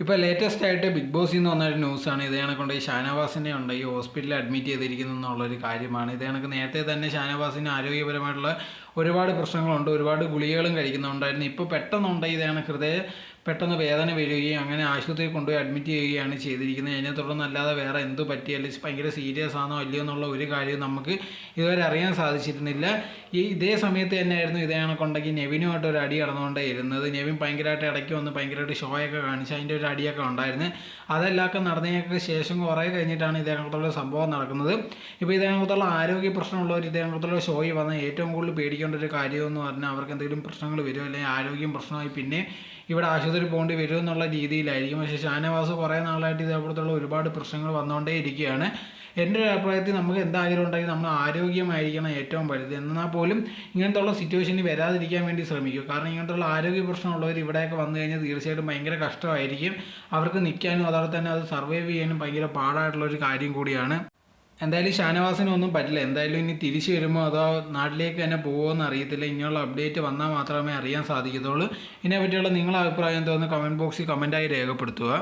ഇപ്പോൾ ലേറ്റസ്റ്റ് ആയിട്ട് ബിഗ് ബോസിൽ നിന്ന് വന്നൊരു ന്യൂസാണ് ഇതേ കണക്കൊണ്ട് ഈ ഷാനവാസിനെ ഉണ്ട്. ഈ ഹോസ്പിറ്റലിൽ അഡ്മിറ്റ് ചെയ്തിരിക്കുന്നു എന്നുള്ളൊരു കാര്യമാണ്. ഇതേ കണക്ക് നേരത്തെ തന്നെ ഷാനവാസിന് ആരോഗ്യപരമായിട്ടുള്ള ഒരുപാട് പ്രശ്നങ്ങളുണ്ട് ഒരുപാട് ഗുളികകളും കഴിക്കുന്നുണ്ടായിരുന്നു. ഇപ്പോൾ പെട്ടെന്ന് ഇതാണ്. ഹൃദയ പെട്ടെന്ന് വേദന വരികയും അങ്ങനെ ആശുപത്രിയിൽ കൊണ്ടുപോയി അഡ്മിറ്റ് ചെയ്യുകയാണ് ചെയ്തിരിക്കുന്നത്. അതിനെ തുടർന്ന് അല്ലാതെ വേറെ എന്ത് പറ്റി അല്ലെങ്കിൽ ഭയങ്കര സീരിയസ് ആണോ അല്ലയോ എന്നുള്ള ഒരു കാര്യവും നമുക്ക് ഇതുവരെ അറിയാൻ സാധിച്ചിരുന്നില്ല. ഈ ഇതേ സമയത്ത് തന്നെയായിരുന്നു ഇതേ കണക്കുണ്ടെങ്കിൽ നെവിനുമായിട്ട് ഒരു അടി നടന്നുകൊണ്ടേ ഇരുന്നത്. നെവിൻ ഭയങ്കരമായിട്ട് ഇടയ്ക്ക് വന്ന് ഭയങ്കരമായിട്ട് ഷോയൊക്കെ കാണിച്ച് അതിന്റെ ഒരു അടിയൊക്കെ ഉണ്ടായിരുന്നു. അതെല്ലാമൊക്കെ നടന്നതിനൊക്കെ ശേഷം കുറേ കഴിഞ്ഞിട്ടാണ് ഇതേ കണക്കുള്ള സംഭവം നടക്കുന്നത്. ഇപ്പോൾ ഇതേ കണക്കുള്ള ആരോഗ്യ പ്രശ്നമുള്ളവർ ഇതേ കണക്കുള്ള ഷോയിൽ വന്ന ഏറ്റവും കൂടുതൽ പേടിക്കേണ്ട ഒരു കാര്യം എന്ന് പറഞ്ഞാൽ അവർക്ക് എന്തെങ്കിലും പ്രശ്നങ്ങൾ വരുമോ അല്ലെങ്കിൽ ആരോഗ്യം പ്രശ്നമായി പിന്നെ ഇവിടെ ആശുപത്രി പോകേണ്ടി വരും എന്നുള്ള രീതിയിലായിരിക്കും. പക്ഷേ ഷാനവാസ് കുറേ നാളായിട്ട് ഇതേപോലത്തുള്ള ഒരുപാട് പ്രശ്നങ്ങൾ വന്നുകൊണ്ടേ ഇരിക്കുകയാണ്. എന്റെ ഒരു അഭിപ്രായത്തിൽ നമുക്ക് എന്തായാലും ഉണ്ടെങ്കിൽ നമ്മൾ ആരോഗ്യമായിരിക്കണം ഏറ്റവും വലുത്. എന്നാൽ പോലും ഇങ്ങനത്തുള്ള സിറ്റുവേഷനിൽ വരാതിരിക്കാൻ വേണ്ടി ശ്രമിക്കും കാരണം ഇങ്ങനത്തുള്ള ആരോഗ്യ പ്രശ്നമുള്ളവർ ഇവിടെയൊക്കെ വന്നു കഴിഞ്ഞാൽ തീർച്ചയായിട്ടും ഭയങ്കര കഷ്ടമായിരിക്കും. അവർക്ക് നിൽക്കാനും അതോടെ തന്നെ അത് സർവൈവ് ചെയ്യാനും ഭയങ്കര പാടായിട്ടുള്ള ഒരു കാര്യം കൂടിയാണ്. എന്തായാലും ഷാനവാസിനെ ഒന്നും പറ്റില്ല. എന്തായാലും ഇനി തിരിച്ചു വരുമ്പോൾ അതോ നാട്ടിലേക്ക് തന്നെ പോകുമെന്ന് അറിയത്തില്ല. ഇനിയുള്ള അപ്ഡേറ്റ് വന്നാൽ മാത്രമേ അറിയാൻ സാധിക്കത്തുള്ളൂ. ഇതിനെ പറ്റിയുള്ള നിങ്ങളുടെ അഭിപ്രായം എന്തോന്ന് കമന്റ് ബോക്സിൽ കമന്റായി രേഖപ്പെടുത്തുക.